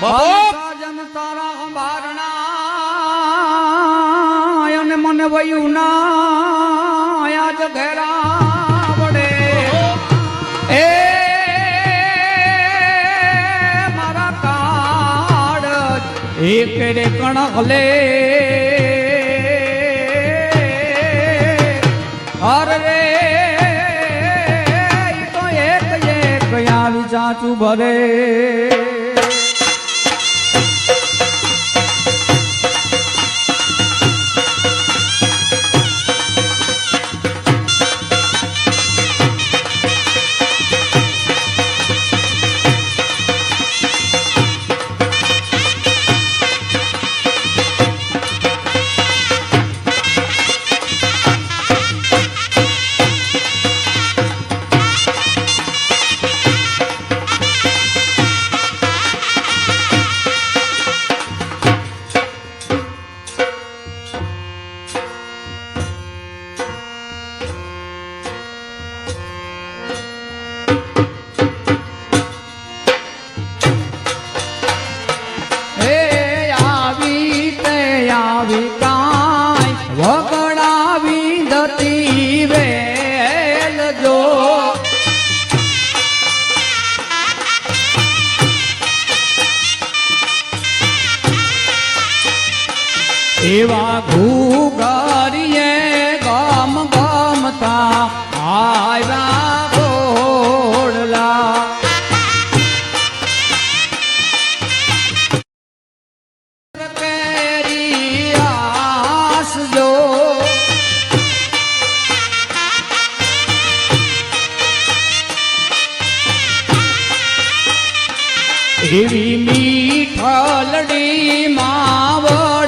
સાજન તારા સંભારણા અને મને વયું ના આજ ઘેરા વડે એ મારા કાળ એક રે કણખલે હર રે તો એક એક આવી ચાચું ભરે એવા ઘૂઘરીએ ગમ ગમતા આવ્યા એવી મીઠલડી માવડીએ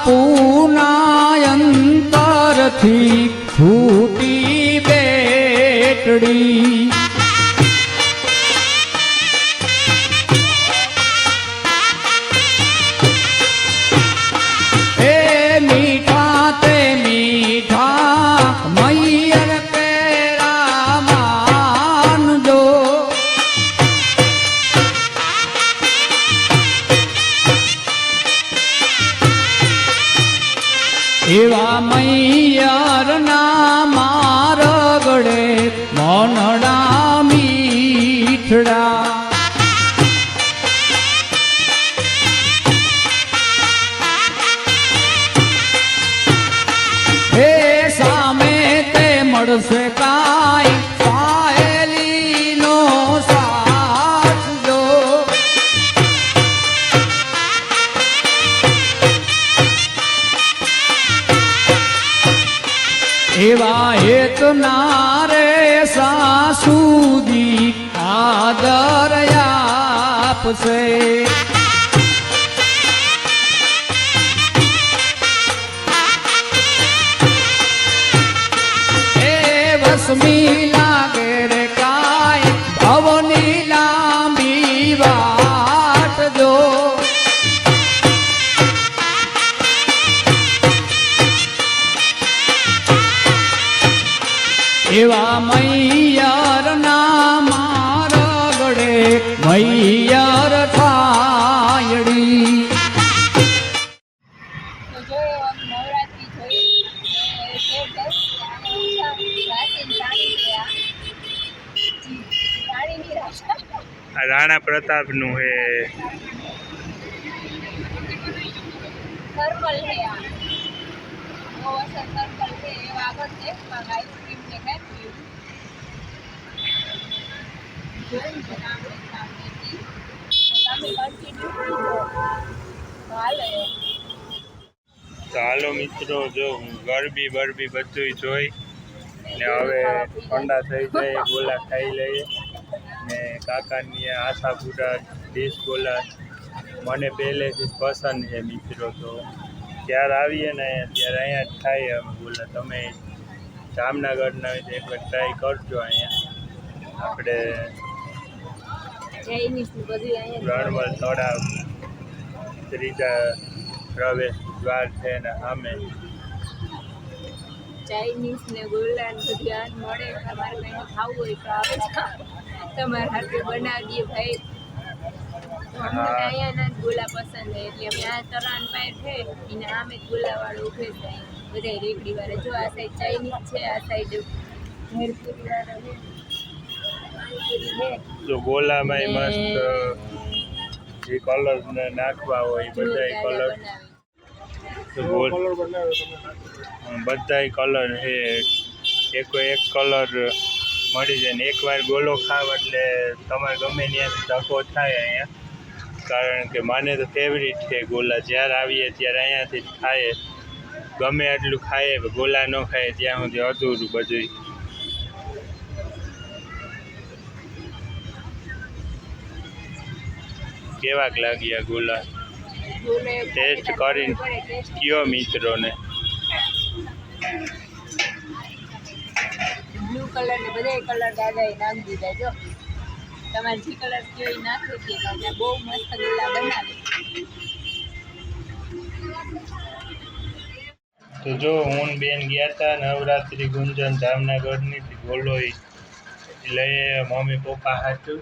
બાપુના અંતરથી છૂટી બેટડી એવા મૈયર ના મારગડે મનડા મીઠડા. હે સામે તે મળશે કાઈ એવા હેત નારે સાસુદી આદર આપશે. એ વસમી એવા મૈયાર ના મારગડે મૈયર થાયડી. રાણા પ્રતાપનું ગયા હે થર્મલ છે આ. બહુ અસર થર્મલ હે એ આગળ છે. પણ તો મિત્રો, જો ગરબી બરબી બધું જોઈ. ને હવે ઠંડા થઈ જાય, ગોલા ખાઈ લઈએ. ને કાકાની આશાપુરા ડીશ ગોલા મને પહેલેથી પસંદ છે મિત્રો, તો. જ્યારે આવીએ ને, ત્યારે અહીંયા જ ખાઈએ અમે બોલા તમે જામનગરના વિશે એક એકવાર ટ્રાય કરજો અહીંયા. આપણે ને અહીંયા રણવલ તળાવ ત્રીજા પ્રવેશ દ્વાર છે ને સામે. ચાઇનીઝ ને ગોલા બધી મળે. તમારે કંઈ ખાવું હોય તો આવે છે તમારે હાથે બનાવી દઈએ ભાઈ અમને જ ગોલા પસંદ છે. એટલે અમે આ તરાણ પાસે છે એને આમે ગુલાવાળું ઉભે છે. બધા રેકડી વાળા. જો આ સાઈડ ચાઇનીઝ છે આ સાઈડ ભેળપુરી વાળા છે. તો ગોલામાં મસ્ત જે કલર નાખવા હોય એ બધાય કલર બધા ગોલ બધાય કલર છે. એક એક કલર મળી જાય ને એકવાર ગોલો ખાવ એટલે તમારે ગમે ત્યાંથી ધક્કો થાય અહીંયા. કારણ કે મને તો ફેવરિટ છે ગોલા. જ્યારે આવીએ ત્યારે અહીંયાથી જ ખાઈએ. ગમે એટલું ખાઈએ ગોલા ન ખાઈએ ત્યાં સુધી અધૂરું બધું કેવાક લાગ્યા ગોલા? ટેસ્ટ કરીને કયો મિત્રોને? બ્લુ કલર ને બધા કલર દાદાએ નાખી દીધા જો. તમારે જે કલર કયો એ નાખી બહુ મસ્ત ગોલા બનાવે તો જો હું બેન ગયા હતા નવરાત્રિ ગુંજન જામનગરની ગોલોઈ લઈ મમ્મી પપ્પા હાથું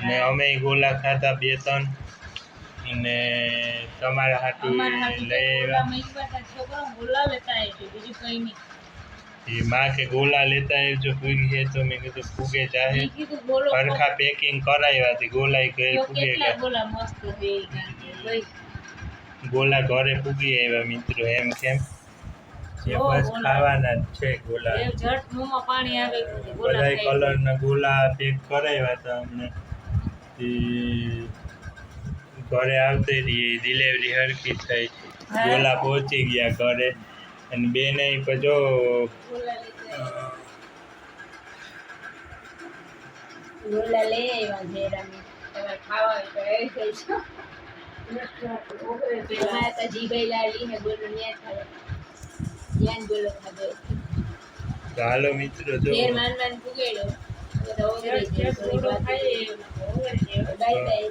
ને અમે ગોલા ખાધા બે ત્રણ ને તમારા હાટું લઈ આવ્યા. એ માં કે ગોલા લેતા આવજો પૂરી છે તો મેં કીધું ફૂગે જાહે. પરખા પેકિંગ કરાવ્યા હતી ગોલા ઘરે ફૂગે ગયા. ગોલા ઘરે ફૂગી આવ્યા મિત્રો એમ કેમ? બસ ખાવાના જ છે ગોલા બધા કલરના ગુલાબ પેક કરાવ્યા હતા અમને. ઘરે આવતી રહી ડિલિવરી હરકી થઈ. ગોલા પહોંચી ગયા ઘરે. અને બેને પછી જો ગોલા લઈ આવ્યા ઘેરામાં તમારે ખાવા હોય તો આવી જઈશો તમારે તો જીભાઈ લાલી ને ગોલો ન્યા ખાવા ધ્યાન ગોલો ખાધો તો મિત્રો જો. ઘેર માન માન પુગેડો તો ઓગળી જાય બાય બાય